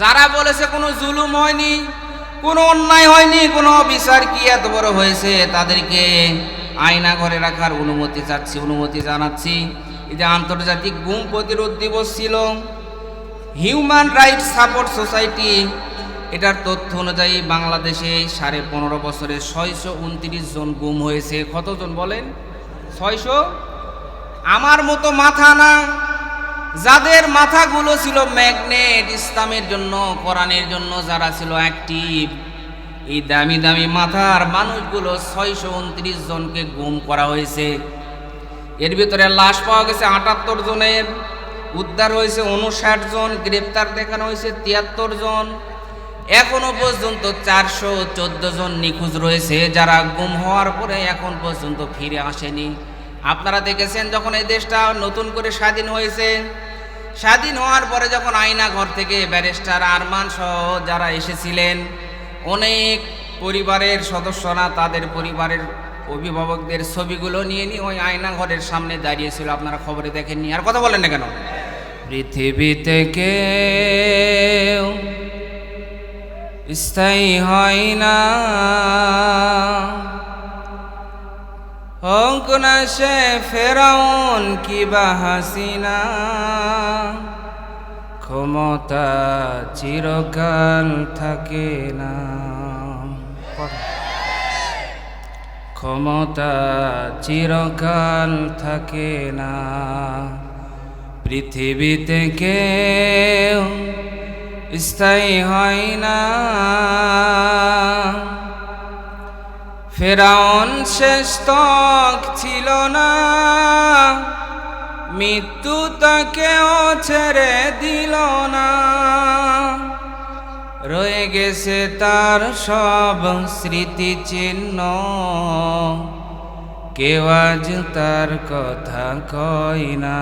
যারা বলেছে কোনো জুলুম হয়নি, কোনো অন্যায় হয়নি, কোনো বিচার কি এত বড় হয়েছে, তাদেরকে আয়না ঘরে রাখার অনুমতি চাচ্ছি, অনুমতি জানাচ্ছি। যে আন্তর্জাতিক গুম প্রতিরোধ দিবস ছিল হিউম্যান রাইটস সাপোর্ট সোসাইটি এটার তথ্য অনুযায়ী বাংলাদেশে সাড়ে পনেরো বছরে ছয়শো উনত্রিশ জন গুম হয়েছে। কতজন বলেন? ছয়শো? আমার মতো মাথা না যাদের মাথাগুলো ছিল ম্যাগনেট ইসলামের জন্য, কোরআনের জন্য যারা ছিল অ্যাক্টিভ, এই দামি দামি মাথার মানুষগুলো ছয়শো উনত্রিশ জনকে গুম করা হয়েছে। এর ভিতরে লাশ পাওয়া গেছে আটাত্তর জনের, উদ্ধার হয়েছে উনষাট জন, গ্রেপ্তার দেখানো হয়েছে তিয়াত্তর জন। এখনও পর্যন্ত চারশো চোদ্দ জন নিখোঁজ রয়েছে, যারা গুম হওয়ার পরে এখন পর্যন্ত ফিরে আসেনি। আপনারা দেখেছেন যখন এই দেশটা নতুন করে স্বাধীন হয়েছে, স্বাধীন হওয়ার পরে যখন আয়না ঘর থেকে ব্যারিস্টার আরমান সহ যারা এসেছিলেন, অনেক পরিবারের সদস্যরা তাদের পরিবারের অভিভাবকদের ছবিগুলো নিয়ে নিয়ে ওই আয়না ঘরের সামনে দাঁড়িয়েছিল আপনারা খবরে দেখেননি। আর কথা বলেন না কেন? পৃথিবীতে কেউ স্থায়ী হয় না। হোক না সে ফেরাউন কিবা হাসিনা? ক্ষমতা চিরকাল থাকে না। ক্ষমতা চিরকাল থাকে না। পৃথিবীতে কেউ স্থায়ী হয় না। ফেরাউন শেষ তক ছিল না। মৃত্যু তাকেও ছেড়ে দিল না। রয়ে গেছে তার সব স্মৃতি চিহ্ন। কেউ আজ তার কথা কয় না।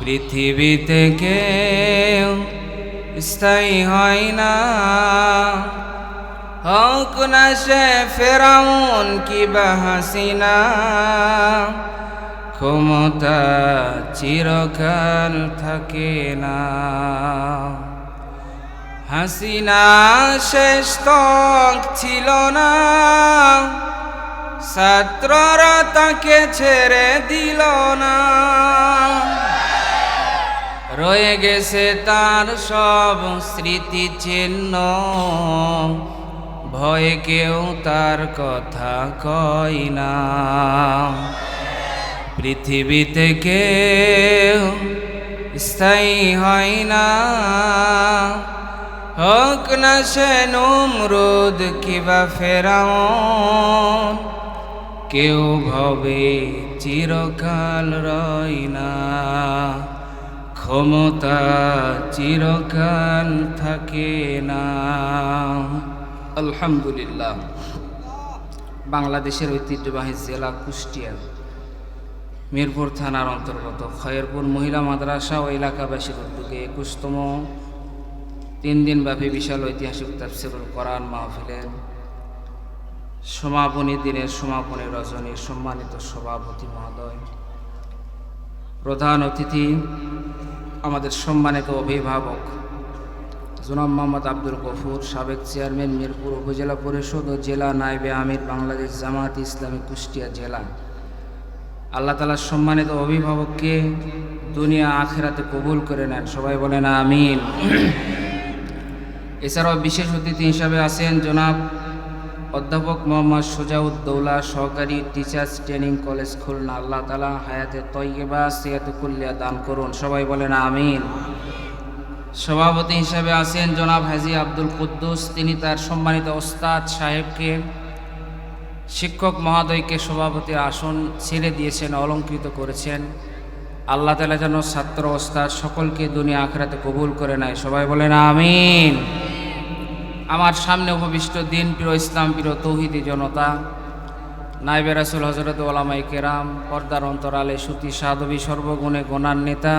পৃথিবীতে কেউ স্থায়ী হয় না। হোক না সে ফেরাউন কিবা হাসিনা ক্ষমতা চিরকাল থাকে না। হাসিনা শেষ তক ছিল না। ছাত্ররা তাকে ছেড়ে দিল না। রয়ে গেছে তার সব স্মৃতি চিহ্ন ভয়ে কেউ তার কথা কয় না। পৃথিবীতে কেউ স্থায়ী হয় না। হোক না সে নমরুদ কিবা ফেরাও কেউ ভবে চিরকাল রয় না। ক্ষমতা চিরকাল থাকে না। আলহামদুলিল্লাহ। বাংলাদেশের ঐতিহ্যবাহী জেলা কুষ্টিয়া, মিরপুর থানার অন্তর্গত খয়েরপুর মহিলা মাদ্রাসা ও এলাকাবাসীর উদ্যোগে একুশতম তিন দিনব্যাপী বিশাল ঐতিহাসিক তাফসিরুল কোরআন মাহফিলের সমাপনী দিনের সমাপনী রজনী সম্মানিত সভাপতি মহোদয়, প্রধান অতিথি, আমাদের সম্মানিত অভিভাবক জুনাম মোহাম্মদ আব্দুল গফুর, সাবেক চেয়ারম্যান মিরপুর উপজেলা পরিষদ ও জেলা নাইবে আমির বাংলাদেশ জামাত ইসলামী কুষ্টিয়া জেলা। আল্লাহ তালার সম্মানিত অভিভাবককে দুনিয়া আখেরাতে কবুল করে নেন। সবাই বলেন আমিন। এছাড়াও বিশেষ অতিথি হিসাবে আছেন জনাব অধ্যাপক মোহাম্মদ সোজাউদ্দৌলা, সহকারী teachers training college Khulna. Allah তালা হায়াতে তৈবা সিয়াতে কুল্লিয়া দান করুন। সবাই বলেন আমিন। সভাপতি হিসাবে আছেন জনাব হাজি আব্দুল কুদ্দুস। তিনি তার সম্মানিত ওস্তাদ সাহেবকে শিক্ষক মহোদয়কে সভাপতির আসন ছেড়ে দিয়েছেন, অলঙ্কৃত করেছেন। আল্লাহ তালা যেন ছাত্র, ওস্তাদ সকলকে দুনিয়া আখরাতে কবুল করে নেয়। সবাই বলেন আমিন। আমার সামনে উপবিষ্ট দিন প্রিয় ইসলাম, প্রিয় তৌহিদি জনতা নাইবে রাসুল হজরত ওলামাই কেরাম, পর্দার অন্তরালে সুতি সাধবী, সর্বগুণে গোনার নেতা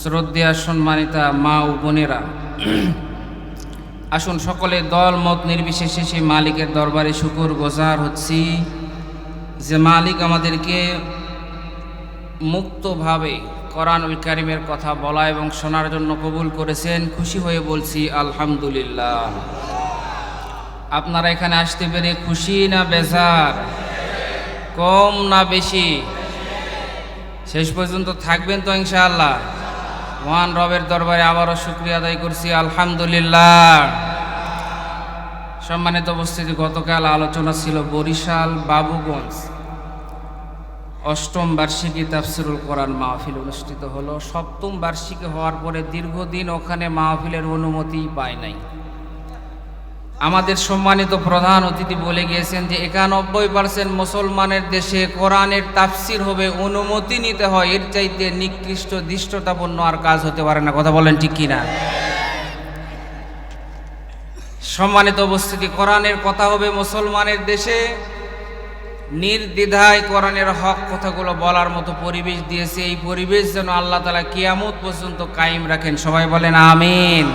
শ্রদ্ধা সম্মানিতা মা ও বোনেরা। আসুন সকলে দল, মত নির্বিশেষে সেই মালিকের দরবারে শুকুর গোজার হচ্ছি যে মালিক আমাদেরকে মুক্তভাবে কোরআনুল কারিমের কথা বলা এবং শোনার জন্য কবুল করেছেন। খুশি হয়ে বলছি, আলহামদুলিল্লাহ। আপনারা এখানে আসতে পেরে খুশি না বেজার? কম না বেশি? শেষ পর্যন্ত থাকবেন তো ইনশাআল্লাহ। মহান রবের দরবারে আবারও শুক্রিয়া আদায় করছি, আলহামদুলিল্লাহ। সম্মানিত উপস্থিতি, গতকাল আলোচনা ছিল বরিশাল বাবুগঞ্জ অষ্টম বার্ষিকী তাফসিরুল কোরআন মাহফিল অনুষ্ঠিত হলো। সপ্তম বার্ষিকী হওয়ার পরে দীর্ঘদিন ওখানে মাহফিলের অনুমতি পায় নাই। আমাদের সম্মানিত প্রধান অতিথি বলে গিয়েছেন যে একানব্বই পার্সেন্ট মুসলমানের দেশে কোরআনের তাফসির হবে, অনুমতি নিতে হয়। এর চাইতে নিকৃষ্ট, দৃষ্টতাপূর্ণ আর কাজ হতে পারে না। কথা বলেন ঠিক কিনা? সম্মানিত উপস্থিতি, কোরআনের কথা হবে মুসলমানের দেশে। নির্দ্বিধায় কোরআনের হক কথাগুলো বলার মতো পরিবেশ দিয়েছে। এই পরিবেশ যেন আল্লাহ তালা কিয়ামত পর্যন্ত কায়েম রাখেন। সবাই বলেন, আমিন।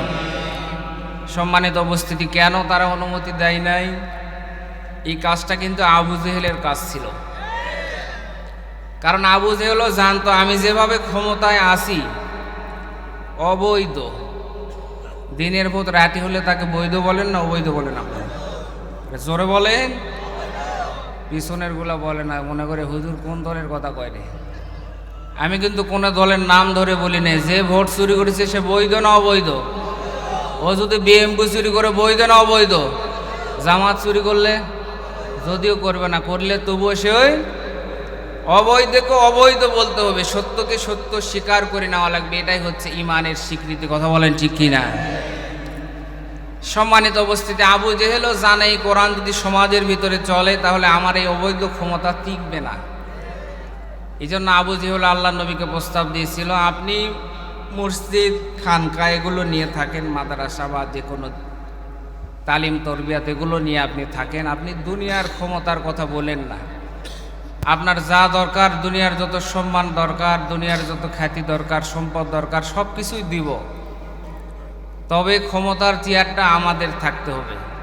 সম্মানিত উপস্থিতি, কেন তারা অনুমতি দেয় নাই? এই কাজটা কিন্তু আবু জেহেলের কাজ ছিল। কারণ আবু জেহেলও জানতো, আমি যেভাবে ক্ষমতায় আসি অবৈধ। দিনের ভোট, রাতি হলে তাকে বৈধ বলেন না অবৈধ বলেন আপনারা জোরে বলেন। পিছনেরগুলা বলে না, মনে করে হুজুর কোন দলের কথা কয় রে? আমি কিন্তু কোনো দলের নাম ধরে বলি না যে ভোট চুরি করেছে সে বৈধ না অবৈধ? ও যদি বিএমপি চুরি করে বৈধ না অবৈধ? জামাত চুরি করলে? যদিও করবে না, করলে তবুও সে ওই অবৈধকে অবৈধ বলতে হবে। সত্যকে সত্য স্বীকার করে নেওয়া লাগবে। এটাই হচ্ছে ইমানের স্বীকৃতি। কথা বলেন ঠিক কিনা? সম্মানিত উপস্থিতি, আবু জেহেলও জানে এই কোরআন যদি সমাজের ভিতরে চলে, তাহলে আমার এই অবৈধ ক্ষমতা টিকবে না। এই জন্য আবু জেহেল আল্লাহ নবীকে প্রস্তাব দিয়েছিল, আপনি মসজিদ, খানকা, এগুলো নিয়ে থাকেন, মাদ্রাসা বা যে কোনো তালিম, তরবিয়াত, এগুলো নিয়ে আপনি থাকেন। আপনি দুনিয়ার ক্ষমতার কথা বলেন না। আপনার যা দরকার, দুনিয়ার যত সম্মান দরকার, দুনিয়ার যত খ্যাতি দরকার, সম্পদ দরকার সব কিছুই দিব। তবে ক্ষমতার চেয়ারটা আমাদের থাকতে হবে।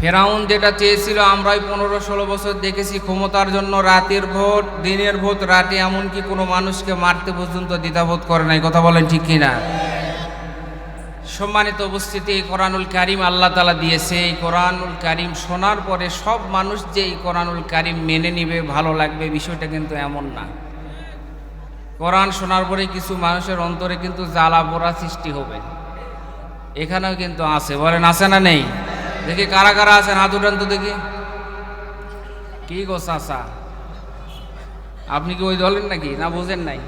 ফেরাউন যেটা চেয়েছিল, আমরাই পনেরো ষোলো বছর দেখেছি ক্ষমতার জন্য রাতের ভোট, দিনের ভোট, রাতে এমনকি কোনো মানুষকে মারতে পর্যন্ত দ্বিধাবোধ করে নাই। কথা বলেন ঠিক কিনা? সম্মানিত উপস্থিতি, এই কোরআনুল কারিম আল্লাহ তালা দিয়েছে। এই কোরআনুল কারিম শোনার পরে সব মানুষ যে এই কোরআনুল কারিম মেনে নিবে, ভালো লাগবে, বিষয়টা কিন্তু এমন না। কোরআন শোনার পরে কিছু মানুষের অন্তরে কিন্তু জ্বালা পোড়া সৃষ্টি হবে। এখানেও কিন্তু আছে। বলেন, আছে না নেই? দেখি কারা কারা আছেন? হাত উঠান তো দেখি। কি গো চাষা আপনি কি ওই দলের নাকি? না বোঝেন নাই।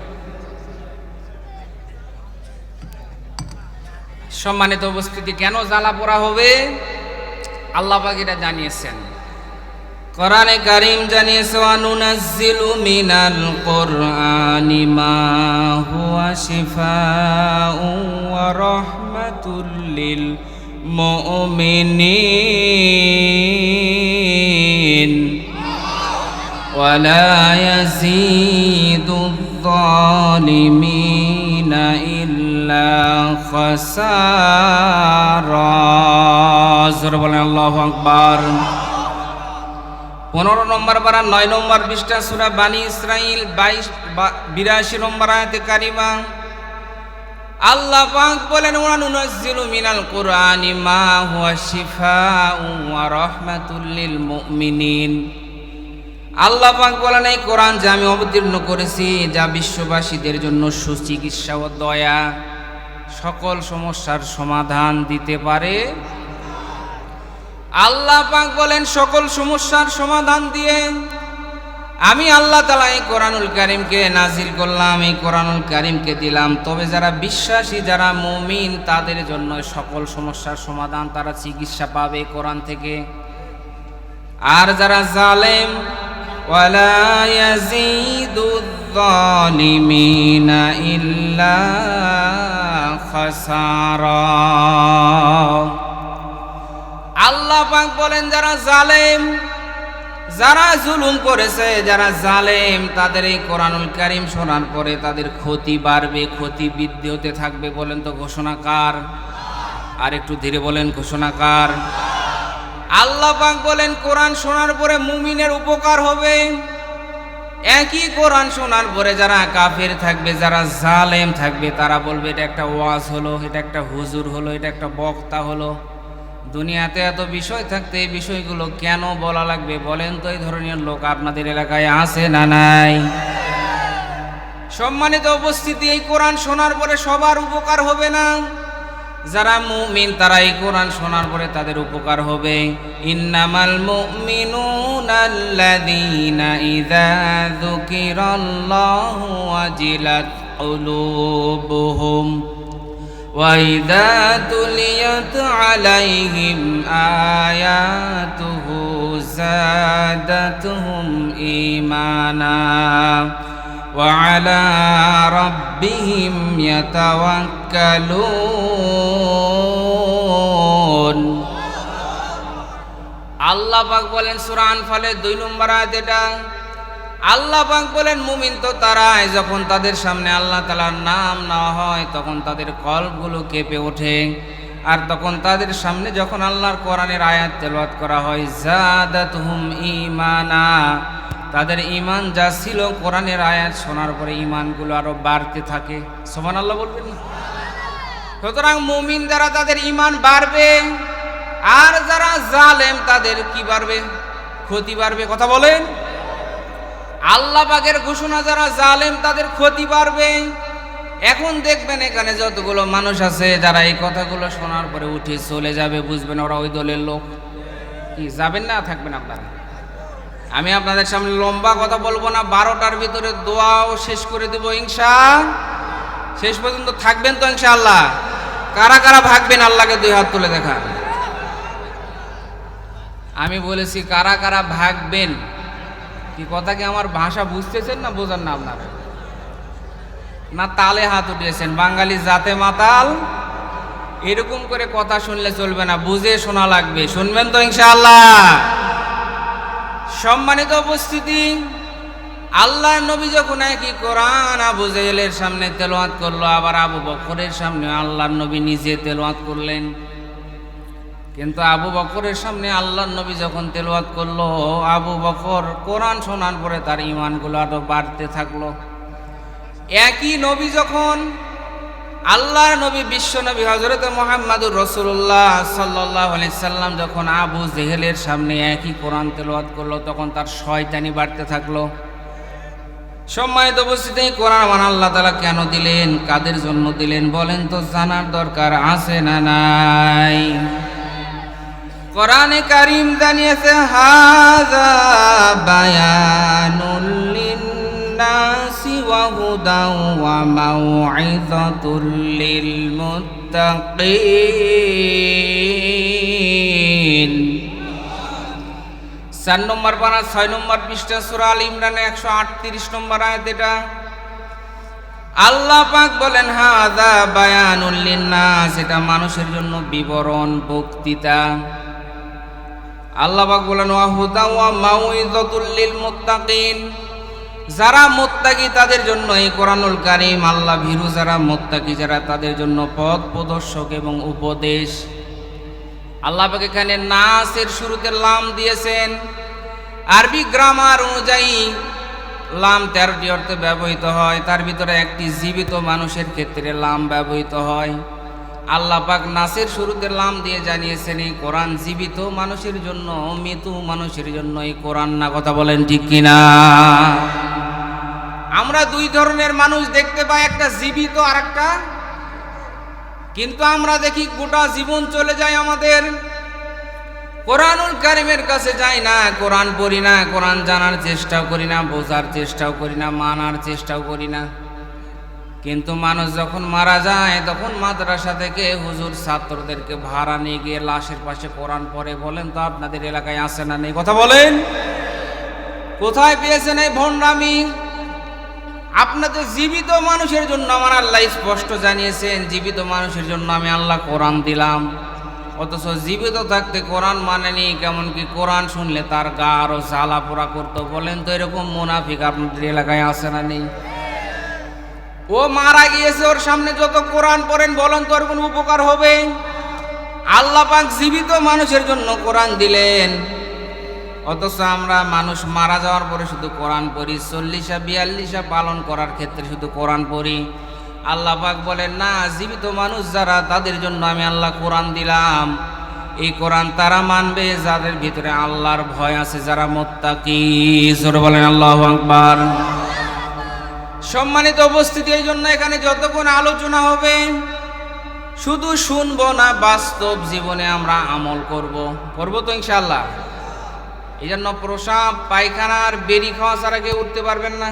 সম্মানিত উপস্থিতি, কেন জ্বালা পোড়া হবে? আল্লাহ এটা জানিয়েছেন। কোরআনে কারিম জানিয়েছে অনুনাজ্জিলু মিনাল কোরআনি মা হুয়া মুমিনিন ولا يزيد الظالمين إلا خسارا জোরে বলেন আল্লাহু আকবার পনেরো নম্বর পারা নয় নম্বর বিশটা সুরা বানী ইসরাইল বাইশ বিরাশি নম্বর আয়াতে কারিমা আল্লাহ পাক বলেন ওয়ানুনাজ্জিলু মিনাল কুরআনি মা হুয়া শিফাউ ওয়া রাহমাতুল লিল মুমিনিন। আল্লাহ পাক বলেন, এই কোরআন যা আমি অবতীর্ণ করেছি, যা বিশ্ববাসীদের জন্য সুচিকিৎসা ও দয়া, সকল সমস্যার সমাধান দিতে পারে। আল্লাহ পাক বলেন, সকল সমস্যার সমাধান দিয়ে আমি আল্লাহ তালা এই কোরআনুল কারিমকে নাজির করলাম, এই কোরআনুল কারিমকে দিলাম। তবে যারা বিশ্বাসী, যারা মুমিন, তাদের জন্য সকল সমস্যার সমাধান তারা চিকিৎসা পাবে কোরআন থেকে। আর যারা জালেম আল্লাহ পাক বলেন, যারা জালেম যারা জুলুম করেছে, যারা জালেম, তাদের এই কোরআনুল কারিম শোনার পরে তাদের ক্ষতি বাড়বে, ক্ষতি বৃদ্ধি হতে থাকবে বলেন তো ঘোষণাকার আর একটু ধীরে বলেন ঘোষণাকার আল্লাহ পাক বলেন, কোরআন শোনার পরে মুমিনের উপকার হবে। একই কোরআন শোনার পরে যারা কাফের থাকবে, যারা জালেম থাকবে, তারা বলবে, এটা একটা ওয়াজ হলো, এটা একটা হুজুর হলো, এটা একটা বক্তা হলো। দুনিয়াতে এত বিষয় থাকতে এই বিষয়গুলো কেন বলা লাগবে বলেন তো? এই ধরনের লোক আপনাদের এলাকায় আছে না নাই? সম্মানিত উপস্থিতি, এই কোরআন শোনার পরে সবার উপকার হবে না? যারা মুমিন, তারা এই কোরআন শোনার পরে তাদের উপকার হবে। ইন্নামাল মুমিনুনা আল্লাযীনা ইযা যুকিরাল্লাহু ওয়াজিলাত কুলুবুহুম। وإذا تليت عليهم آياته زادتهم إيمانا وعلى ربهم يتوكلون আল্লাহ পাক বলেন সূরা আনফালের দুই নম্বর আয়াত এটা আল্লাহ পাক বলেন, মুমিন তো তারাই, যখন তাদের সামনে আল্লাহ তালার নাম নেওয়া হয়, তখন তাদের কলগুলো কেঁপে ওঠে। আর তখন তাদের সামনে যখন আল্লাহর কোরআনের আয়াত তেলাওয়াত করা হয় জাদাত হুম ইমানা তাদের ইমান যা ছিল কোরআনের আয়াত শোনার পরে ইমানগুলো আরও বাড়তে থাকে। সোমান আল্লাহ বলবেন? সুতরাং মুমিন যারা তাদের ইমান বাড়বে, আর যারা জালেম তাদের কি বাড়বে? ক্ষতি বাড়বে, কথা বলেন। আল্লাহ পাকের ঘোষণা, যারা জালেম তাদের ক্ষতি বাড়বে এখন দেখবেন এখানে যতগুলো মানুষ আছে, যারা এই কথাগুলো শোনার পরে উঠে চলে যাবে, বুঝবেন ওরা ওই দলের লোক। কি, যাবেন না, থাকবেন আপনারা? আমি আপনাদের সামনে লম্বা কথা বলব না, বারোটার ভিতরে দোয়াও শেষ করে দেব, ইনশা। শেষ পর্যন্ত থাকবেন তো, ইনশাআল্লাহ? কারা কারা ভাগবেন আল্লাহকে দুই হাত তুলে দেখান আমি বলেছি, কারা কারা ভাগবেন? কি কথা কি আমার ভাষা বুঝতেছেন না বোঝান না আপনারা? না তালে হাত উঠিয়েছেন বাঙালি জাতে মাতাল, এরকম করে কথা শুনলে চলবে না, বুঝে শোনা লাগবে, শুনবেন তো ইনশাআল্লাহ। সম্মানিত উপস্থিতি, আল্লাহ নবী যখন একই কোরআন আবু জেহেলের সামনে তেলোয়াত করল, আবার আবু বকরের সামনে আল্লাহ নবী নিজে তেলোয়াত করলেন। কিন্তু আবু বকরের সামনে আল্লাহ নবী যখন তেলোয়াত করল, আবু বকর কোরআন শোনার পরে তার ইমানগুলো আরও বাড়তে থাকল। একই নবী যখন আল্লাহর নবী, বিশ্ব নবী হজরত মোহাম্মদুর রসুল্লাহ সাল্লাহ সাল্লাম যখন আবু জেহেলের সামনে একই কোরআন তেলোয়াত করল, তখন তার শয়তানি বাড়তে থাকল। সম্মানিত উপস্থিতি, কোরআন মান আল্লাহ তালা কেন দিলেন, কাদের জন্য দিলেন বলেন তো জানার দরকার আছে না নাই? কোরআনে কারিম জানিয়েছে হাজা বায়ানুল লিন্নাসি ওয়া হুদাও ওয়া মাউইযাতুল লিল মুত্তাকিন চার নম্বর পারা, ছয় নম্বর পৃষ্ঠা, সুরা আল ইমরানে একশো আটত্রিশ নম্বর আয়াত এটা। আল্লাহ পাক বলেন হাদা বায়ানুল লিন্নাস, এটা মানুষের জন্য বিবরণ, বক্তৃতা। আল্লাহ পাক বলেন মুত্তাকিন। যারা মোত্তাকি, তাদের জন্য এই কোরআনুল কারীম আল্লাহ ভীরু যারা মোত্তাকি, যারা তাদের জন্য পথ প্রদর্শক এবং উপদেশ। আল্লাহ পাক এখানে নাসের শুরুতে লাম দিয়েছেন। আরবি গ্রামার অনুযায়ী, লাম তেরোটি অর্থে ব্যবহৃত হয়। তার ভিতরে একটি জীবিত মানুষের ক্ষেত্রে লাম ব্যবহৃত হয়। আল্লাহ পাক নাসের শুরুতে লাম দিয়ে জানিয়েছেন, এই কোরআন জীবিত মানুষের জন্য মৃত্যু মানুষের জন্য এই কোরআন না, কথা বলেন ঠিক কিনা? আমরা দুই ধরনের মানুষ দেখতে পাই, একটা জীবিত আর একটা। কিন্তু আমরা দেখি গোটা জীবন চলে যায় আমাদের। কোরআনুল কারিমের কাছে যাই না, কোরআন পড়ি না, কোরআন জানার চেষ্টাও করি না, বোঝার চেষ্টাও করি না, মানার চেষ্টাও করি না। কিন্তু মানুষ যখন মারা যায়, তখন মাদ্রাসা থেকে হুজুর ছাত্রদেরকে ভাড়া নিয়ে গিয়ে লাশের পাশে কোরআন পড়ে বলেন, তো আপনাদের এলাকায় আসে না নেই? কথা বলেন। কোথায় পেয়েছেন এই ভণ্ডামি? আপনাদের জীবিত মানুষের জন্য আমার আল্লাহ স্পষ্ট জানিয়েছেন, জীবিত মানুষের জন্য আমি আল্লাহ কোরআন দিলাম। অথচ জীবিত থাকতে কোরআন মানেনি কেমন কি কোরআন শুনলে তার গা আরও জ্বালা পোড়া করতো। বলেন, তো এরকম মুনাফিক আপনাদের এলাকায় আসে না নেই? ও মারা গিয়েছে, ওর সামনে যত কোরআন পড়েন, বলেন তো ওর কোনো উপকার হবে? আল্লাহ পাক জীবিত মানুষের জন্য কোরআন দিলেন। অথচ আমরা মানুষ মারা যাওয়ার পরে শুধু কোরআন পড়ি, চল্লিশা, বিয়াল্লিশা পালন করার ক্ষেত্রে শুধু কোরআন পড়ি। আল্লাহ পাক বলেন, না, জীবিত মানুষ যারা, তাদের জন্য আমি আল্লাহ কোরআন দিলাম। এই কোরআন তারা মানবে, যাদের ভিতরে আল্লাহর ভয় আছে, যারা মোত্তাকি। জোরে বলেন, আল্লাহ আকবার। সম্মানিত উপস্থিতি, এই জন্য এখানে যতক্ষণ আলোচনা হবে, শুধু শুনব না, বাস্তব জীবনে আমরা আমল করব। করব তো ইনশাল্লাহ এই জন্য প্রসাব, পায়খানার বেরি খাওয়া ছাড়া কেউ উঠতে পারবেন না।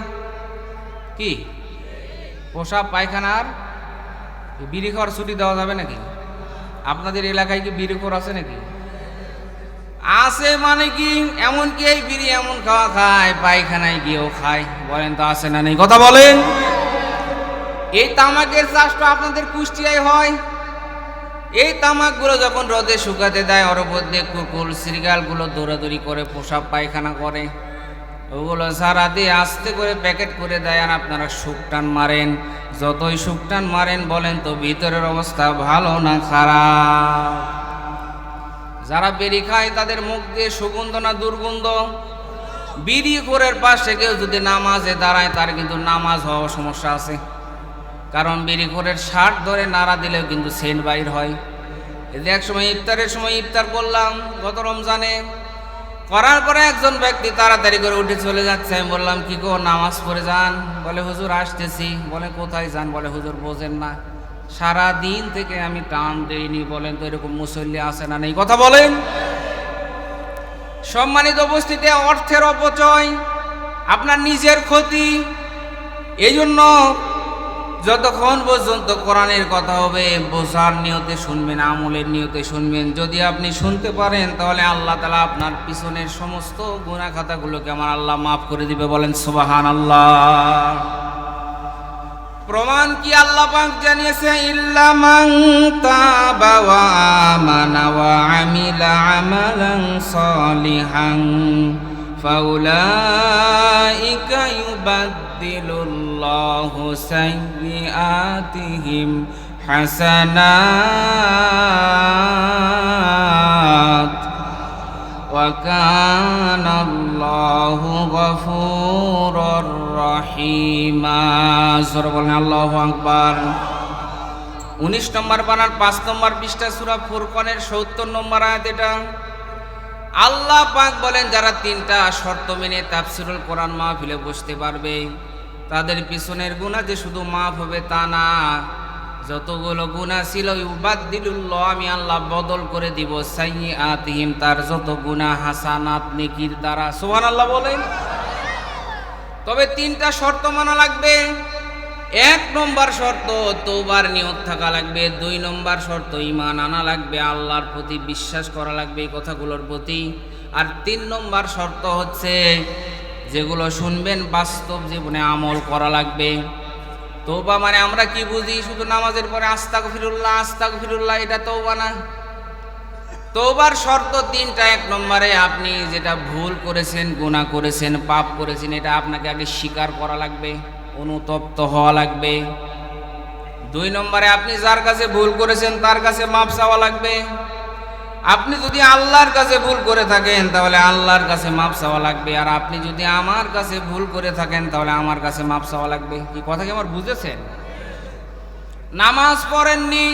কি? প্রসাব, পায়খানার বিড়ি খাওয়ার ছুটি দেওয়া যাবে নাকি? আপনাদের এলাকায় কি বিড়ি খোর আছে নাকি? আছে মানে কি? এমন কি এই বিড়ি এমন খাওয়া খায়, পায়খানায় গিয়েও খায়। বলেন তো আছে না নেই? কথা বলেন। এই তামাকের চাষটা আপনাদের কুষ্টিয়ায় হয়। এই তামাকগুলো যখন রোদে শুকাতে দেয় ওর মধ্যে কুকুর শ্রীগালগুলো দৌড়াদৌড়ি করে পোশাক পায়খানা করে, ওগুলো সারা দিয়ে আস্তে করে প্যাকেট করে দেয় আর আপনারা শুকটান মারেন। যতই শুকটান মারেন, বলেন তো ভিতরের অবস্থা ভালো না খারাপ? যারা বেরি খায়, তাদের মুখ দিয়ে সুগন্ধ না দুর্গন্ধ? বিড়ি ঘোরের পাশে কেউ যদি নামাজে দাঁড়ায়, তার কিন্তু নামাজ হওয়ার সমস্যা আছে। কারণ বিড়ি ঘোরের শার্ট ধরে নাড়া দিলেও কিন্তু সেন্ট বাইর হয়। এতে এক সময় ইফতারের সময় ইফতার করলাম গত রমজানে। করার পরে একজন ব্যক্তি তাড়াতাড়ি করে উঠে চলে যাচ্ছে। আমি বললাম, কি গো, নামাজ পড়ে যান? বলে, হুজুর, আসতেছি। বলে, কোথায় যান? বলে, হুজুর, বোঝেন না। সারা দিন থেকে আমি টান দেইনি বলেন তো, এরকম মুসল্লি আসে না নেই। কথা বলেন। সম্মানিত উপস্থিতি, অর্থের অপচয়, আপনার নিজের ক্ষতি এই জন্য যতক্ষণ পর্যন্ত কোরআনের কথা হবে, বোঝার নিয়তে শুনবেন, আমলের নিয়তে শুনবেন। যদি আপনি শুনতে পারেন, তাহলে আল্লাহ তালা আপনার পিছনের সমস্ত গুণা খাতাগুলোকে আমার আল্লাহ মাফ করে দিবে। বলেন সুবাহান আল্লাহ প্রমাণ কি আল্লাহ পাক জানিয়েছে? ইল্লামান তাবা ওয়া আমানা ওয়া আমিলা আমালান সলিহান, ফাউলাইকা ইউবাদদিলুল্লাহু সাইয়্যাতিহিম হাসানাত, ওয়া কানা আল্লাহু গফুরুর রহিমা জোর বলেন উনিশ নম্বর বানান, পাঁচ নম্বর বিশটা সুরা ফুরকনের সত্তর নম্বর আয়াত এটা। আল্লাহ পাক বলেন, যারা তিনটা শর্ত মেনে তাফসিরুল কোরআন মাহফিলে বসতে পারবে, তাদের পিছনের গুণা যে শুধু মাফ হবে তা না। যতগুলো গুণা ছিল ইউবাদ দিলুল্লাহ আমি আল্লাহ বদল করে দিব। সাইয়ে আতিহিম তার যত গুণা হাসানাত, নেকির দ্বারা। সোহান আল্লাহ বলেন। তবে তিনটা শর্ত মানা লাগবে। এক নম্বর শর্ত তোবার নিয়ত থাকা লাগবে। দুই নম্বর শর্ত ইমান আনা লাগবে। আল্লাহর প্রতি বিশ্বাস করা লাগবে এই কথাগুলোর প্রতি। আর তিন নম্বর শর্ত হচ্ছে, যেগুলো শুনবেন বাস্তব জীবনে আমল করা লাগবে। তৌবা মানে আমরা কি বুঝি? শুধু নামাজের পরে আস্তাক ফিরুল্লাহ আস্তাক ফিরুল্লাহ এটা তৌবা না। তৌবার শর্ত তিনটা, এক নম্বরে আপনি যেটা ভুল করেছেন গুণা করেছেন, পাপ করেছেন, এটা আপনাকে আগে স্বীকার করা লাগবে, অনুতপ্ত হওয়া লাগবে। দুই নম্বরে আপনি যার কাছে ভুল করেছেন, তার কাছে মাপ চাওয়া লাগবে। আপনি যদি আল্লাহর কাছে ভুল করে থাকেন, তাহলে আল্লাহর কাছে মাপ চাওয়া লাগবে। আর আপনি যদি আমার কাছে ভুল করে থাকেন, তাহলে আমার কাছে মাপ চাওয়া লাগবে। কি কথা কি আমার বুঝেছেন? নামাজ পড়েননি,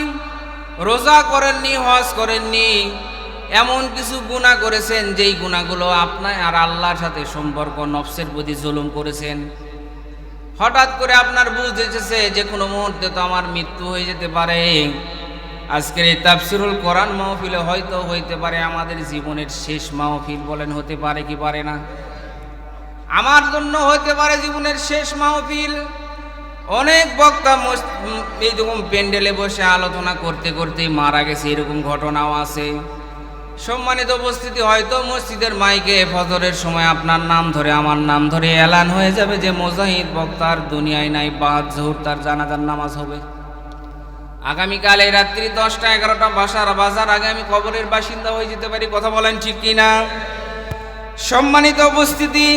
রোজা করেননি, হজ করেননি এমন কিছু গুণা করেছেন যেই গুণাগুলো আপনার আর আল্লাহর সাথে সম্পর্ক, নফসের প্রতি জুলুম করেছেন। হঠাৎ করে আপনার বুঝ এসেছে যে কোনো মুহূর্তে তো আমার মৃত্যু হয়ে যেতে পারে। আজকের এই তাফসিরুল কোরআন মাহফিলে হয়তো হইতে পারে, আমাদের জীবনের শেষ মাহফিল বলেন, হতে পারে কি পারে না। আমার জন্য হতে পারে জীবনের শেষ মাহফিল। অনেক বক্তা এইরকম প্যান্ডেলে বসে আলোচনা করতে করতে মারা গেছে, এরকম ঘটনাও আছে। সম্মানিত উপস্থিতি, হয়তো মসজিদের মাইকে ফজরের সময় আপনার নাম ধরে, আমার নাম ধরে এলান হয়ে যাবে যে মোজাহিদ বক্তার দুনিয়ায় নাই, বাদ জহুর তার জানাজার নামাজ হবে। আগামীকাল এই রাত্রি দশটা এগারোটা বাসার বাজার আগে আমি কবরের বাসিন্দা হয়ে যেতে পারি, কথা বলেন ঠিক কিনা? সম্মানিত উপস্থিতি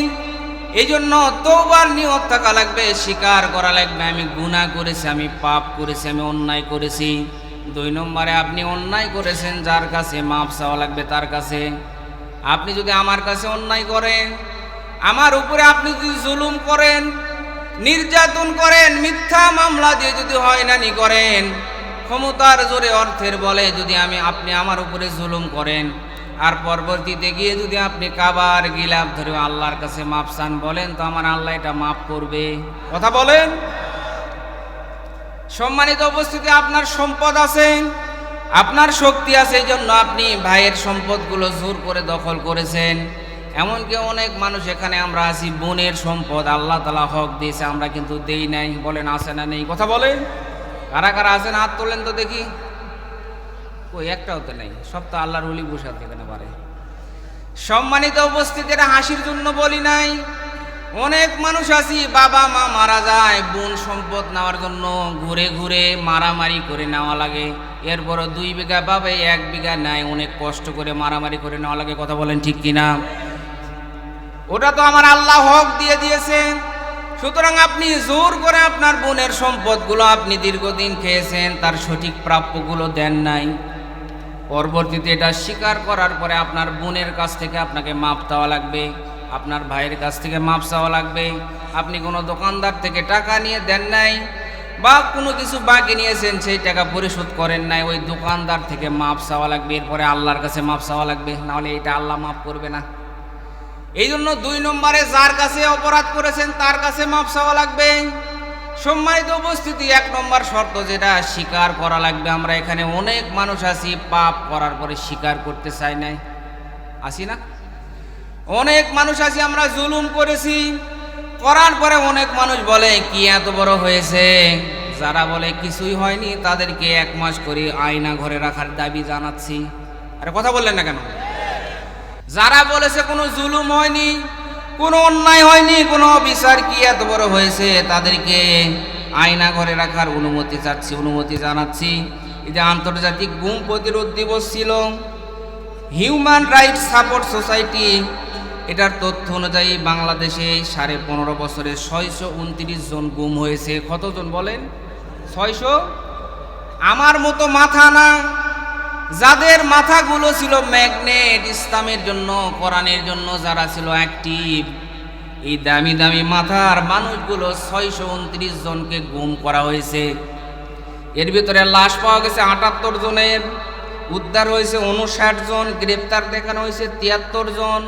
এই জন্য তোবার নিয়ত থাকা লাগবে স্বীকার করা লাগবে, আমি গুনাহ করেছি, আমি পাপ করেছি, আমি অন্যায় করেছি। দুই নম্বরে আপনি অন্যায় করেছেন, যার কাছে মাপ চাওয়া লাগবে তার কাছে। আপনি যদি আমার কাছে অন্যায় করেন, আমার উপরে আপনি যদি জুলুম করেন, নির্যাতন করেন, মিথ্যা মামলা দিয়ে যদি হয়রানি করেন, ক্ষমতার জোরে অর্থের বলে যদি আমি আপনি আমার উপরে জুলুম করেন, আর পরবর্তীতে গিয়ে যদি আপনি কাবার গিলাপ ধরে আল্লাহর কাছে মাপ চান, বলেন তো আমার আল্লাহ এটা মাফ করবে। কথা বলেন? সম্মানিত উপস্থিতি, আপনার সম্পদ আছে, আপনার শক্তি আছে, এই জন্য আপনি ভাইয়ের সম্পদগুলো জোর করে দখল করেছেন। এমনকি অনেক মানুষ এখানে আমরা আছি, বোনের সম্পদ, আল্লাহ তালা হক দিয়েছে, আমরা কিন্তু দেই নাই, বলেন আছে না নেই, কথা বলেন। কারা কারা আছেন, হাত তোলেন তো দেখি। কই, একটাও তো নেই, সব তো আল্লাহর উলি বসে আছে এখানে পারে সম্মানিত উপস্থিতির হাসির জন্য বলি নাই অনেক মানুষ আছি, বাবা, মা মারা যায়, বোন সম্পদ নেওয়ার জন্য ঘুরে ঘুরে মারামারি করে নেওয়া লাগে। এরপরও দুই বিঘা বাবা এক বিঘা নেয় অনেক কষ্ট করে মারামারি করে নেওয়া লাগে, কথা বলেন ঠিক কিনা? ওটা তো আমার আল্লাহ হক দিয়ে দিয়েছে সুতরাং আপনি জোর করে আপনার বোনের সম্পদগুলো আপনি দীর্ঘদিন খেয়েছেন, তার সঠিক প্রাপ্যগুলো দেন নাই। পরবর্তীতে এটা স্বীকার করার পরে আপনার বোনের কাছ থেকে আপনাকে মাপ দেওয়া লাগবে। আপনার ভাইয়ের কাছ থেকে মাপ চাওয়া লাগবে। আপনি কোনো দোকানদার থেকে টাকা নিয়ে দেন নাই বা কোনো কিছু বাকি নিয়েছেন, সেই টাকা পরিশোধ করেন নাই, ওই দোকানদার থেকে মাপ চাওয়া লাগবে, এরপরে আল্লাহর কাছে মাপ চাওয়া লাগবে, নাহলে এটা আল্লাহ মাফ করবে না। এই জন্য দুই নম্বরে যার কাছে অপরাধ করেছেন, তার কাছে মাপ চাওয়া লাগবে। সম্মানিত উপস্থিতি, এক নম্বর শর্ত যেটা, স্বীকার করা লাগবে। আমরা এখানে অনেক মানুষ আছি, পাপ করার পরে স্বীকার করতে চাই নাই। আসি না? অনেক মানুষ আছি, আমরা জুলুম করেছি। করার পরে অনেক মানুষ বলে, কি এত বড় হয়েছে? যারা বলে, কিছুই হয়নি। তাদেরকে এক মাস করে আয়না ঘরে রাখার দাবি জানাচ্ছি। আরে, কথা বললেন না কেন? যারা বলেছে, কোনো জুলুম হয়নি, কোনো অন্যায় হয়নি, কোনো বিচার কি এত বড় হয়েছে? তাদেরকে আয়না ঘরে রাখার অনুমতি চাচ্ছি, অনুমতি জানাচ্ছি। যে আন্তর্জাতিক গুম প্রতিরোধ দিবস ছিল হিউম্যান রাইটস সাপোর্ট সোসাইটি এটার তথ্য অনুযায়ী বাংলাদেশে সাড়ে পনেরো বছরে ছয়শো উনত্রিশ জন গুম হয়েছে। কতজন বলেন? ছয়শো? আমার মতো মাথা না। যাদের মাথাগুলো ছিল ম্যাগনেট, ইসলামের জন্য, কোরআনের জন্য যারা ছিল অ্যাক্টিভ, এই দামি দামি মাথার মানুষগুলো ছয়শো উনত্রিশ জনকে গুম করা হয়েছে। এর ভিতরে লাশ পাওয়া গেছে আটাত্তর জনের, উদ্ধার হয়েছে উনষাট জন, গ্রেপ্তার দেখানো হয়েছে তিয়াত্তর জন।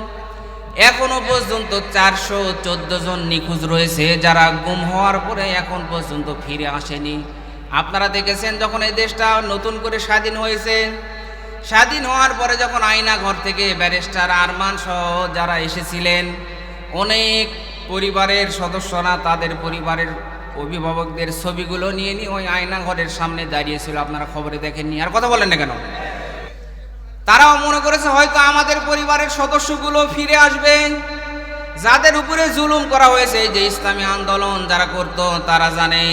এখনও পর্যন্ত চারশো চোদ্দ জন নিখোঁজ রয়েছে, যারা গুম হওয়ার পরে এখন পর্যন্ত ফিরে আসেনি। আপনারা দেখেছেন যখন এই দেশটা নতুন করে স্বাধীন হয়েছে, স্বাধীন হওয়ার পরে যখন আয়না ঘর থেকে ব্যারিস্টার আরমান সহ যারা এসেছিলেন, অনেক পরিবারের সদস্যরা তাদের পরিবারের অভিভাবকদের ছবিগুলো নিয়ে নিয়ে ওই আয়না ঘরের সামনে দাঁড়িয়েছিল আপনারা খবরে দেখেননি। আর কথা বলেন না কেন? তারাও মনে করেছে হয়তো আমাদের পরিবারের সদস্যগুলো ফিরে আসবে। যাদের উপরে জুলুম করা হয়েছে যে ইসলামী আন্দোলন যারা করত, তারা জানে,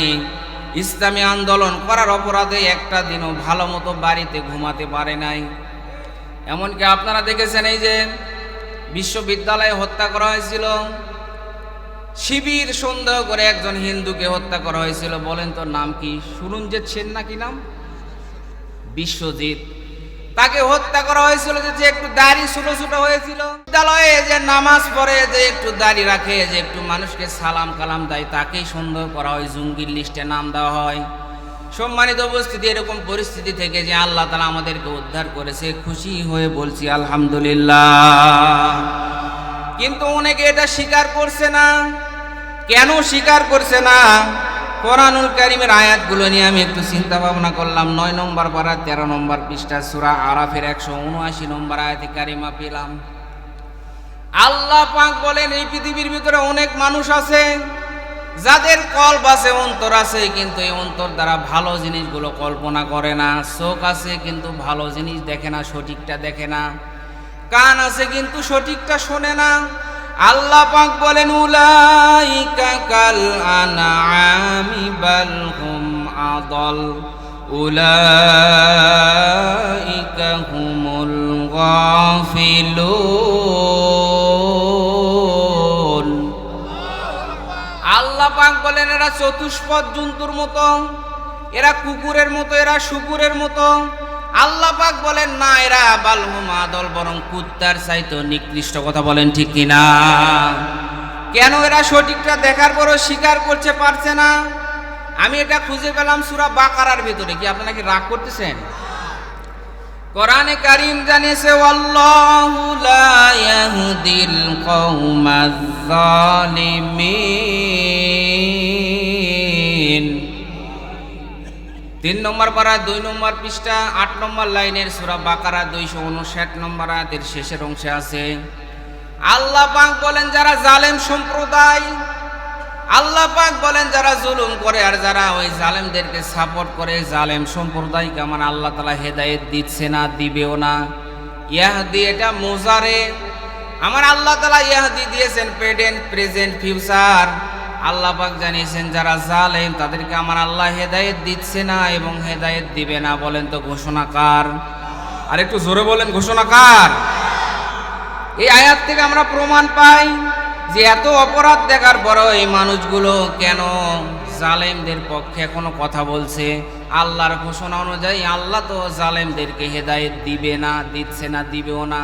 ইসলামী আন্দোলন করার অপরাধে একটা দিনও ভালো মতো বাড়িতে ঘুমাতে পারে নাই। এমনকি আপনারা দেখেছেন এই যে বিশ্ববিদ্যালয়ে হত্যা করা হয়েছিল। শিবির সন্দেহ করে একজন হিন্দুকে হত্যা করা হয়েছিল। বলেন তো, নাম কি? সুরঞ্জিত সেন নাকি নাম? বিশ্বজিৎ। তাকে হত্যা করা হয়েছিল যে একটু দাড়ি ছোট ছোট হয়েছিল। বিদ্যালয়ে যে নামাজ পড়ে, যে একটু দাড়ি রাখে, যে একটু মানুষকে সালাম কালাম দেয়, তাকেই সন্দেহ করা হয়, জঙ্গির লিস্টে নাম দেওয়া হয়। সম্মানিত উপস্থিতি, এরকম পরিস্থিতি থেকে যে আল্লাহ তালা আমাদেরকে উদ্ধার করেছে, খুশি হয়ে বলছি, আলহামদুলিল্লাহ। কিন্তু অনেকে এটা স্বীকার করছে না। কেন স্বীকার করছে না? কোরআনুল কারিমের আয়াতগুলো নিয়ে আমি একটু চিন্তা ভাবনা করলাম। নয় নম্বর পারা, তেরো নম্বর পৃষ্ঠা, সুরা আরাফের একশো উনআশি নম্বর আয়াতে কারিমা পেলাম। আল্লাহ পাক বলেন, এই পৃথিবীর ভিতরে অনেক মানুষ আছে, যাদের কল্প আছে, অন্তর আছে, কিন্তু এই অন্তর দ্বারা ভালো জিনিসগুলো কল্পনা করে না। চোখ আছে, কিন্তু ভালো জিনিস দেখে না, সঠিকটা দেখে না। কান আছে, কিন্তু সঠিকটা শোনে না। আল্লাহ পাক বলেন, উলাইকা কাল আনআমি বাল হুম আদল। উলাইকা হুমুল গাফিলুন। আল্লাহ পাক বলেন, এরা চতুষ্পদ জন্তুর মতো, এরা কুকুরের মতো, এরা শুকুরের মতো। আল্লাহ পাক বলেন, না, এরা বালহুম আদল, বরং কুত্তার চাইতো নিকৃষ্ট। কথা বলেন ঠিক কিনা? কেন এরা সঠিকটা দেখার পরও স্বীকার করতে পারছে না? আমি এটা খুঁজে পেলাম সুরা বাকারার ভিতরে। কি আপনারা কি রাগ করতেছেন? কোরআনে কারিম জানিয়েছে আল্লাহু লা ইয়াহদিল কওমাজ জালিমিন তিন নম্বর পারা দুই নম্বর পৃষ্ঠা, আট নম্বর লাইনের সুরা বাকারা, দুইশো উনষাট নম্বর আয়াতের শেষের অংশে আছে। আল্লাহ পাক বলেন, যারা জালেম সম্প্রদায়, আল্লাহ পাক বলেন, যারা জুলুম করে আর যারা ওই জালেমদেরকে সাপোর্ট করে, জালেম সম্প্রদায়কে আমার আল্লাহ তালা হেদায়েত দিচ্ছে না, দিবেও না। ইয়াহদি এটা মোজারে। আমার আল্লাহ তালা ইয়াহদি দিয়েছেন প্রেজেন্ট প্রেজেন্ট, ফিউচার। আল্লাহ পাক জানিয়েছেন, যারা জালেম, তাদেরকে আমার আল্লাহ হেদায়েত দিচ্ছে না এবং হেদায়েত দিবে না। বলেন তো ঘোষণাকার আর একটু জোরে বলেন ঘোষণাকার এই আয়াত থেকে আমরা প্রমাণ পাই যে এত অপরাধ দেখার পরও এই মানুষগুলো কেন জালেমদের পক্ষে এখনও কথা বলছে? আল্লাহর ঘোষণা অনুযায়ী আল্লাহ তো জালেমদেরকে হেদায়েত দিবে না, দিচ্ছে না, দিবেও না।